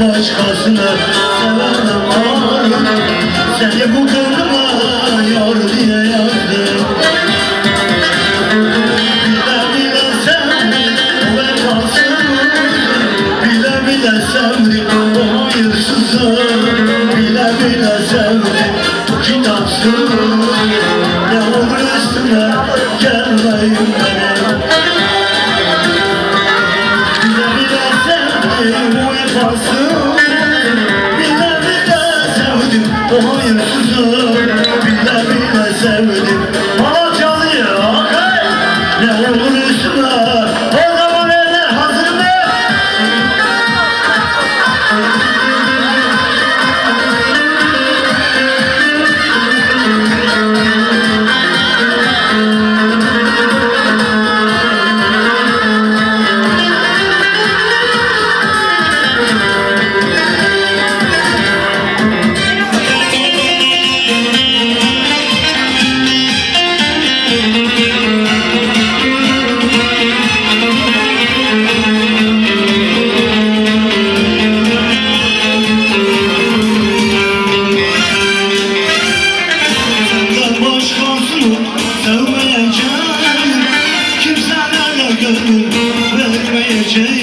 da sevemem ağır Seni bu gönlüme yar diye yazdım. Bile bile sevdim o vefasız Bile bile sevdim o hayırsızı Bile bile sevdim o kitapsız Ne olur üstüme gelmeyin sevdim o vefasız Bile bile sevdim o hayırsızı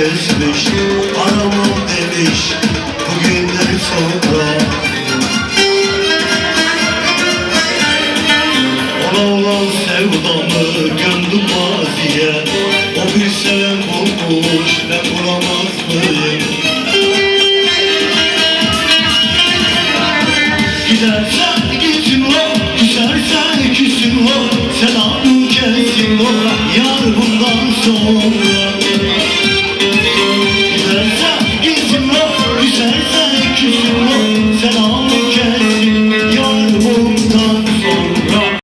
kesmiş Aramam demiş, bugünleri sonra. Ona olan sevdamı gömdüm maziye O bir seven bulmuş ben bulamaz mıyım? Gidersen gitsin o, küsersen küsün o Selamı kesin o, yar bundan sonra